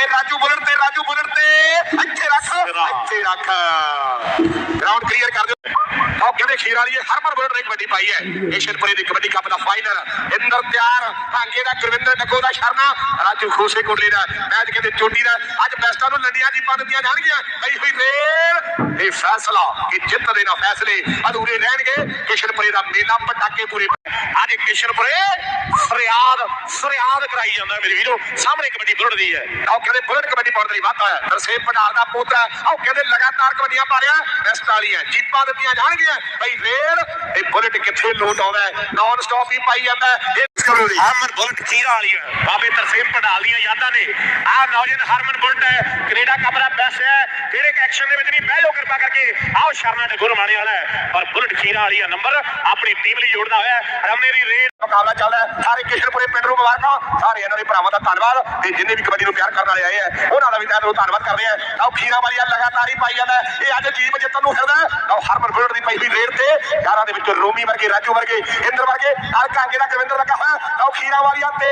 ਤੇ ਰਾਜੂ ਬੁਲਟ ਤੇ ਰਾਜੂ ਬੁਲਟ ਤੇ। ਇੱਥੇ ਰੱਖ ਇੱਥੇ ਰੱਖ। ਗਰਾਊਂਡ ਕਲੀਅਰ ਕਰ ਦਿਓ। ਆਹ ਕਹਿੰਦੇ ਖੀਰ ਵਾਲੀ ਹਰਮਨ ਬੁਲਟ ਨੇ ਕਬੱਡੀ ਪਾਈ ਹੈ। ਏਸ਼ੀਅਨਪੁਰੇ ਦੀ ਕਬੱਡੀ ਕੱਪ ਦਾ ਫਾਈਨਲ ਇੰਦਰ ਤਿਆਰ ਭਾਂਗੇ ਦਾ ਗੁਰਵਿੰਦਰ ਨੱਗੋ ਦਾ ਸ਼ਰਨਾ ਰਾਜੂ ਖੋਸੇ ਕੋਟਲੀ ਦਾ ਮੈਚ ਕਹਿੰਦੇ ਚੋਟੀ ਦਾ। ਅੱਜ ਬੈਸਟਾਂ ਨੂੰ ਲੰਡੀਆਂ ਦੀ ਦੀਆਂ ਜਾਣਗੀਆਂ। ਪਈ ਹੋਈ ਰੇਲ। ਇਹ ਫੈਸਲਾ ਕਿ ਜਿੱਤ ਦੇ ਨਾ ਫੈਸਲੇ। ਅਧੂਰੇ ਰਹਿਣਗੇ ਕਿਸ਼ਨਪੁਰੇ ਦਾ ਮੇਲਾ ਪਟਾਕੇ ਪੂਰੇ ਅੱਜ ਕਿਸ਼ਨਪੁਰੇ ਫਰਿਆਦ ਫਰਿਆਦ ਕਰਾਈ ਜਾਂਦਾ ਮੇਰੇ ਵੀਰੋ। ਸਾਹਮਣੇ ਕਬੱਡੀ ਬੁਲਟ ਦੀ ਹੈ। ਉਹ ਕਹਿੰਦੇ ਬੁਲਟ ਕਬੱਡੀ ਪਾਉਣ ਲਈ ਵਾਧਾ ਹੈ। ਤਰਸੇਮ ਪਟਾਲ ਦਾ ਪੋਤਰਾ ਆਹ ਕਹਿੰਦੇ ਲਗਾਤਾਰ ਕਬੱਡੀਆਂ ਪਾ ਰਿਹਾ ਬੈਸਟ ਵਾਲੀਆਂ ਜੀਪਾਂ ਦਿੱਤੀਆਂ ਜਾਣਗੀਆਂ। ਬਈ ਰੇਲ ਇਹ ਬੁਲਟ ਕਿੱਥੇ ਲੋਟ ਆਉਂਦਾ ਹੈ? ਨਾਨ ਸਟਾਪ ਹੀ ਪਾਈ ਜਾਂਦਾ ਹੈ ਇਹ ਹਰਮਨ ਬੁਲਟ ਖੀਰਾ ਵਾਲੀ ਬਾਬੇ ਤਰਸੇਮ ਪਟਾਲ ਦੀਆਂ ਯਾਦਾਂ ਨੇ। ਆਹ ਨੌਜਵਾਨ ਹਰਮਨ ਬੁਲਟ ਹੈ। ਕੈਨੇਡਾ ਕੱਪ ਬੈਸ ਹੈ। ਜਿਹੜੇ ਐਕਸ਼ਨ ਦੇ ਵਿੱਚ ਨਹੀਂ ਬਹਿ ਜਾਓ ਕਿਰਪਾ ਕਰਕੇ। ਆਓ ਸ਼ਰਨਾ ਤੇ ਗੁਰਮਾਣੇ ਵਾਲਾ ਪਰ ਬੁਲਟ ਖੀਰਾ ਵਾਲੀ ਆ। ਨੰਬਰ ਆਪਣੀ ਟੀਮ ਲਈ ਜੋੜਦਾ ਹੋਇਆ ਰਮਨੇ ਦੀ ਰੇਡ ਮੁਕਾਬਲਾ ਚੱਲਦਾ ਸਾਰੇ ਕਿਸ਼ਨਪੁਰੇ ਮੁਬਾਰਕਾਂ ਸਾਰੇ ਇਹਨਾਂ ਦੇ ਭਰਾਵਾਂ ਦਾ ਧੰਨਵਾਦ ਤੇ ਜਿੰਨੇ ਵੀ ਕਬੱਡੀ ਨੂੰ ਪਿਆਰ ਕਰਨ ਵਾਲੇ ਆਏ ਆ, ਉਹਨਾਂ ਦਾ ਵੀ ਤਹਿ ਦਿਲੋਂ ਧੰਨਵਾਦ ਕਰਦੇ ਆ। ਆਓ, ਖੀਰਾ ਵਾਲੀਆ ਲਗਾਤਾਰ ਹੀ ਪਾਈ ਜਾਂਦਾ ਇਹ ਅੱਜ ਜੀਪ ਜਿੱਤਣ ਨੂੰ ਫਿਰਦਾ ਹੈ। ਹਰਮਨ ਬੁਲਟ ਦੀ ਪਈ ਹੋਈ ਰੇਡ ਤੇ, ਯਾਰਾਂ ਦੇ ਵਿੱਚ ਰੋਮੀ ਵਰਗੇ, ਰਾਜੂ ਵਰਗੇ, ਇੰਦਰ ਵਰਗੇ ਹਰ ਕਾਂਗੇ ਦਾ ਗੁਰਵਿੰਦਰ ਲੱਗਾ ਹੋਇਆ ਆਓ, ਖੀਰਾ ਵਾਲੀਆ ਤੇ,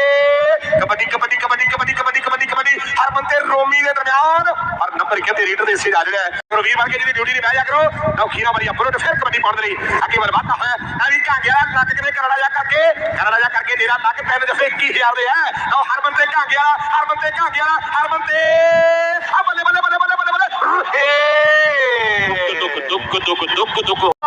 ਕਬੱਡੀ ਕਬੱਡੀ ਕਬੱਡੀ ਕਬੱਡੀ ਕਬੱਡੀ ਕਬੱਡੀ ਕਬੱਡੀ, ਹਰਮਨ ਤੇ ਰੋਮੀ ਦੇ ਦਰਮਿਆਨ। ਪਰ ਨੰਬਰ ਕਹਿੰਦੇ ਰੀਡਰ ਦੇ ਹਿੱਸੇ ਜਾ ਜਿਹੜਾ ਹੈ ਵਰਗੇ ਜਿਹਦੀ ਡਿਊਟੀ ਤੇ ਬਹਿ ਜਾ ਕਰੋ। ਆਓ ਖੀਰਾ ਵਾਲੀਆ ਬੁਲਟ ਫਿਰ ਕਬੱਡੀ ਪਾਉਣ ਲਈ ਅੱਗੇ ਵੱਲ ਵਧਦਾ ਹੋਇਆ। ਐਵੇਂ ਕਾਂਗੇ ਵਾਲਾ ਲੱਗ ਕਿਵੇਂ ਕਰੜਾ ਜਾ ਕਰਕੇ ਕਰੜਾ ਜਾ ਕਰਕੇ ਨੇਰਾ ਲੱਗ ਪੈਨ ਜਫੇ 21000 ਦੇ ਹੈ ਆਓ ਹਰਮਨ ਤੇ ਕਾਂਗੇ ਵਾਲਾ, ਹਰਮਨ ਤੇ ਕਾਂਗੇ ਵਾਲਾ, ਹਰਮਨ ਤੇ ਆ ਬੱਲੇ ਬੱਲੇ ਬੱਲੇ ਬੱਲੇ ਬੱਲੇ ਬੱਲੇ। ਏ ਦੁੱਕ ਦੁੱਕ ਦੁੱਕ ਦੁੱਕ ਦੁੱਕ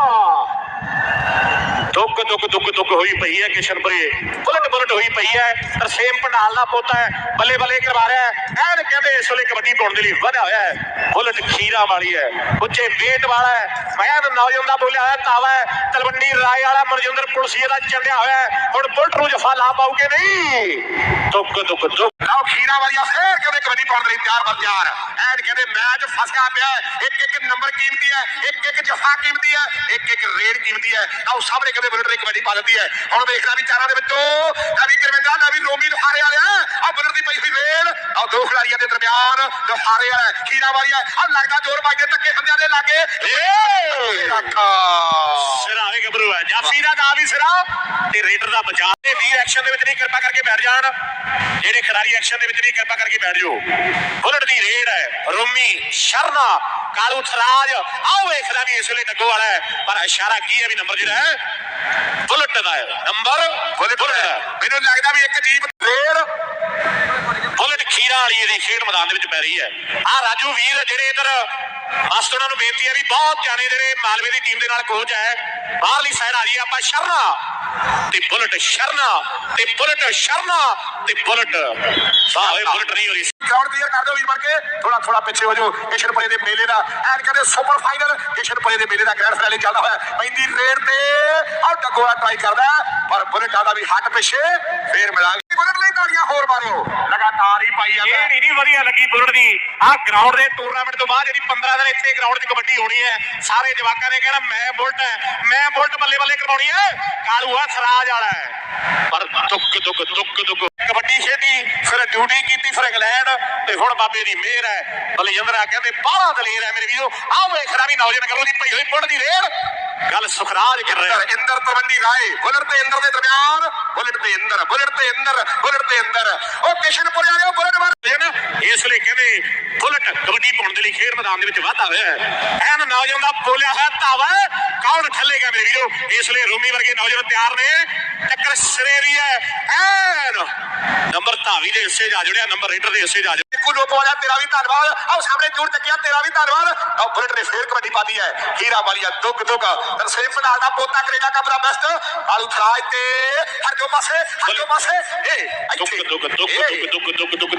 ਦੁੱਕ ਦੁੱਕ ਦੁੱਕ ਹੋਈ ਪਈ ਹੈ ਕਿਸ਼ਨਪੁਰੇ ਬੁਲਟ ਬੁਲਟ ਹੋਈ ਪਈ ਹੈ, ਤਰਸੇਮ ਪੰਡਾਲ ਦਾ ਪੋਤਾ ਹੈ, ਬੱਲੇ ਬੱਲੇ ਕਰਵਾ ਰਿਹਾ ਹੈ। ਐਨ ਕਹਿੰਦੇ ਇਸ ਵੇਲੇ ਕਬੱਡੀ ਪਾਉਣ ਦੇ ਲਈ ਵਧਿਆ ਹੋਇਆ ਹੈ। ਬੁਲਟ ਖੀਰਾ ਵਾਲੀ ਹੈ, ਉੱਚੇ ਵੇਟ ਵਾਲਾ ਹੈ। ਮੈਂ ਨੌਜਵਾਨ ਦਾ ਬੋਲਿਆ ਹੋਇਆ, ਤਾਵਾ ਹੈ, ਤਲਵੰਡੀ ਰਾਏ ਵਾਲਾ, ਮਨਜਿੰਦਰ ਪੁਲਸੀਏ ਦਾ ਚੰਡਿਆ ਹੋਇਆ ਹੈ। ਹੁਣ ਬੁਲਟ ਨੂੰ ਜਫਾ ਲਾ ਪਾਉਗੇ ਨਹੀਂ। ਦੁੱਖ ਦੁੱਖ ਦੁੱਖ ਆਓ ਖੀਰਾ ਵਾਲੀਆ ਫੇਰ ਕਹਿੰਦੇ ਕਬੱਡੀ ਪਾਉਣ ਦੇ ਲਈ ਤਿਆਰ ਬਰ ਤਿਆਰ? ਐਨ ਕਹਿੰਦੇ ਮੈਚ ਫਸਿਆ ਪਿਆ ਇੱਕ ਇੱਕ ਨੰਬਰ ਕੀਮਤੀ ਹੈ, ਇੱਕ ਇੱਕ ਜਫਾ ਕੀਮਤੀ ਹੈ, ਇੱਕ ਇੱਕ ਰੇਡ ਕੀਮਤੀ ਹੈ। ਆਓ ਸਾਹਮਣੇ ਕਹਿੰਦੇ ਬੁਲਟ ਨੇ ਕਬੱਡੀ ਪਾ ਦਿੱਤੀ ਹੈ। ਹੁਣ ਵੇਖਣਾ ਵੀ ਚਾਰਾਂ ਦੇ ਵਿੱਚੋਂ ਨਵੀਂ ਕਰਵਿੰਦਾ ਨਵੀਂ ਰੋਮੀ ਨੂੰ ਹਾਰੇ ਵਾਲਿਆ ਆਹ ਬੁਲਟ ਦੀ ਪਈ ਹੋਈ ਰੇਡ ਆਓ ਦੋ ਖਿਡਾਰੀਆਂ ਦੇ ਦਰਮਿਆਨ ਜੋ ਹਾਰੇ ਵਾਲਾ ਹੈ, ਖੀਰਾ ਵਾਲੀਆ ਆਹ ਲੱਗਦਾ ਜ਼ੋਰ ਵੱਜਦੇ ਧੱਕੇ ਖੰਦਿਆਂ ਦੇ ਲਾਗੇ। ਏ! ਰੱਖਾ। ਸਿਰਾਵੇ ਗੱਭਰੂ ਹੈ ਜਾਫੀ ਦਾ ਨਾਮ ਹੀ ਸਿਰਾ। ਤੇ ਰੇਡਰ ਦਾ ਬਚਾਅ ਤੇ ਵੀਰ ਐਕਸ਼ਨ ਦੇ ਵਿੱਚ ਨਹੀਂ ਕਿਰਪਾ ਕਰਕੇ ਬੈਠ ਜਾਣ। ਜਿਹੜੇ ਖਿਡਾਰੀ ਐਕਸ਼ਨ ਦੇ ਵਿੱਚ ਨਹੀਂ ਕਿਰਪਾ ਕਰਕੇ ਬੈਠ ਜਾਓ। ਬੁਲਟ ਦੀ ਰੇਡ ਹੈ ਰੋਮੀ ਸ਼ਰਨਾ ਕਾਲੂ ਥਰਾਜ। ਆਓ ਵੇਖਦਾ ਵੀ ਇਸ ਵੇਲੇ ਨੱਗੋ ਵਾਲਾ ਹੈ ਪਰ ਇਸ਼ਾਰਾ ਕੀ ਹੈ ਵੀ ਨੰਬਰ ਜਿਹੜਾ ਹੈ? ਬੁਲਟ ਦਾ ਹੈ ਨੰਬਰ ਬੁਲਟ ਬੁਲਟ ਦਾ ਹੈ। ਮੈਨੂੰ ਲੱਗਦਾ ਵੀ ਇੱਕ ਜੀਪ ਰੇਡ ਬੁਲਟ ਖੀਰਾ ਵਾਲੀ ਇਹਦੀ ਖੇਡ ਮੈਦਾਨ ਦੇ ਵਿੱਚ ਪੈ ਰਹੀ ਹੈ। ਆ ਰਾਜੂ ਵੀਰ ਜਿਹੜੇ ਇਧਰ ਮਾਸਟਰਾਂ ਨੂੰ ਬੇਨਤੀ ਹੈ ਵੀ ਬਹੁਤ ਜਾਣੇ ਜਿਹੜੇ ਮਾਲਵੇ ਦੀ ਟੀਮ ਦੇ ਨਾਲ ਕੋਚ ਹੈ, ਬਾਹਰਲੀ ਸਾਈਡ ਆ ਰਹੀ ਹੈ, ਆਪਾਂ ਸ਼ਰਨਾ ਤੇ ਬੁਲਟ, ਸ਼ਰਨਾ ਤੇ ਬੁਲਟ, ਸ਼ਰਨਾ ਤੇ ਬੁਲਟ। ਸਾਹੇ ਬੁਲਟ ਨਹੀਂ ਹੋ ਰਹੀ। ਗਰਾਊਂਡ ਕਲੀਅਰ ਕਰ ਦਿਓ ਵੀਰ ਬਣ ਕੇ। ਥੋੜਾ ਥੋੜਾ ਪਿੱਛੇ ਹੋ ਜਾਓ। ਕਿਸ਼ਨਪੁਰੇ ਦੇ ਮੇਲੇ ਦਾ ਐਨ ਕਹਿੰਦੇ ਸੁਪਰ ਫਾਈਨਲ ਕਿਸ਼ਨਪੁਰੇ ਦੇ ਮੇਲੇ ਦਾ ਗ੍ਰੈਂਡ ਫਾਈਨਲ ਚੱਲਦਾ ਹੋਇਆ। ਪੈਂਦੀ ਰੇਡ ਤੇ ਆਹ ਡੱਗੋਆ ਟਰਾਈ ਕਰਦਾ ਪਰ ਬੁਲਟਾਂ ਦਾ ਵੀ ਹੱਟ ਪਿੱਛੇ। ਫੇਰ ਮਿਲਾਂਗੇ ਬੁਲਟ ਲਈ ਤਾੜੀਆਂ ਹੋਰ ਮਾਰਿਓ। ਪਾਈ ਜਾਂਦਾ ਇਹ। ਨਹੀਂ ਨਹੀਂ ਵਧੀਆ ਲੱਗੀ ਬੁਲਟ ਦੀ। ਆਹ ਗਰਾਊਂਡ ਦੇ ਟੂਰਨਾਮੈਂਟ ਤੋਂ ਬਾਅਦ ਜਿਹੜੀ 15 ਦਿਨ ਇੱਥੇ ਗਰਾਊਂਡ 'ਚ ਕਬੱਡੀ ਹੋਣੀ ਹੈ ਸਾਰੇ ਜਵਾਕਾਂ ਨੇ ਕਹਿਣਾ ਮੈਂ ਬੁਲਟ ਹੈ ਮੈਂ ਬੁਲਟ ਬੱਲੇ ਬੱਲੇ ਕਰਵਾਉਣੀ ਹੈ। ਕਾਲੂ ਆ ਸਰਾਜ ਵਾਲਾ ਹੈ। ਪਰ ਦੁੱਕ ਦੁੱਕ ਦੁੱਕ ਦੁੱਕ ਕਬੱਡੀ ਫਿਰ ਡਿਊਟੀ ਕੀਤੀ ਫਿਰ ਇੰਗਲੈਂਡ ਤੇ ਹੁਣ ਬਾਬੇ ਦੀ ਮਿਹਰ ਹੈ। ਬਲਜਿੰਦਰਾ ਕਹਿੰਦੇ ਬਾਹਲਾ ਦਲੇਰ ਹੈ ਮੇਰੇ ਵੀਰੋ। ਆਹ ਵੇਖਣਾ ਵੀ ਨੌਜਵਾਨ ਕਰੋ ਦੀ ਪਈ ਹੋਈ ਬੁਲਟ ਦੀ ਰੇਡ। ਗੱਲ ਸੁਖਰਾਜ ਕਰ ਰਿਹਾ। ਇੰਦਰ ਤਵੰਡੀ ਰਾਏ ਬੁਲਟ ਤੇ ਇੰਦਰ ਦੇ ਦਰਮਿਆਨ ਬੁਲਟ ਤੇ ਇੰਦਰ ਬੁਲਟ ਤੇ ਇੰਦਰ ਬੁਲਟ ਤੇ ਇੰਦਰ। ਉਹ ਕਿਸ਼ਨਪੁਰੇ ਵਾਲਿਓ ਬੁਲਟ ਮਾਰ ਹੈ ਨਾ। ਇਸ ਵੇਲੇ ਕਹਿੰਦੇ ਬੁਲਟ ਕਬੱਡੀ ਪਾਉਣ ਦੇ ਲਈ ਖੇਡ ਮੈਦਾਨ ਦੇ ਵਿੱਚ ਵਾਧਾ ਹੋਇਆ ਹੈ। ਐਨ ਨੌਜਵਾਨ ਦਾ ਬੋਲਿਆ ਹੋਇਆ ਧਾਵਾ ਹੈ। ਕੌਣ ਠੱਲੇਗਾ ਮੇਰੇ ਵੀਰੋ? ਇਸ ਵੇਲੇ ਰੂਮੀ ਵਰਗੇ ਨੌਜਵਾਨ ਤਿਆਰ ਨੇ। ਟੱਕਰ ਸਿਰੇ ਦੀ ਹੈ। ਐਨ ਧਾਵੀ ਦੇ ਹਿੱਸੇ ਜਾ ਜੁੜਿਆ ਨੰਬਰ ਰੇਡਰ ਦੇ ਹਿੱਸੇ ਜਾ ਜੁੜਿਆ। ਕੋ ਲੋਕ ਵਾਲਿਆ ਤੇਰਾ ਵੀ ਧੰਨਵਾਦ। ਆਓ ਸਾਹਮਣੇ ਜੂੜ ਚੱਕਿਆ ਤੇਰਾ ਵੀ ਧੰਨਵਾਦ। ਆਓ ਬੁਲਟ ਨੇ ਫੇਰ ਕਬੱਡੀ ਪਾਦੀ ਹੈ ਹੀਰਾ ਵਾਲੀਆ ਦੁੱਗ ਦੁੱਗ ਤਰਸੇਮ ਪਨਾਲ ਦਾ ਪੋਤਾ ਕੱਪ ਦਾ ਬੈਸਟ ਆਲੂ ਥਰਾਜ ਤੇ ਹਰ ਜੋ ਪਾਸੇ ਹਰ ਜੋ ਪਾਸੇ। ਏ ਦੁੱਕ ਦੁੱਕ ਦੁੱਕ ਏ, ਦੁੱਕ ਦੁੱਕ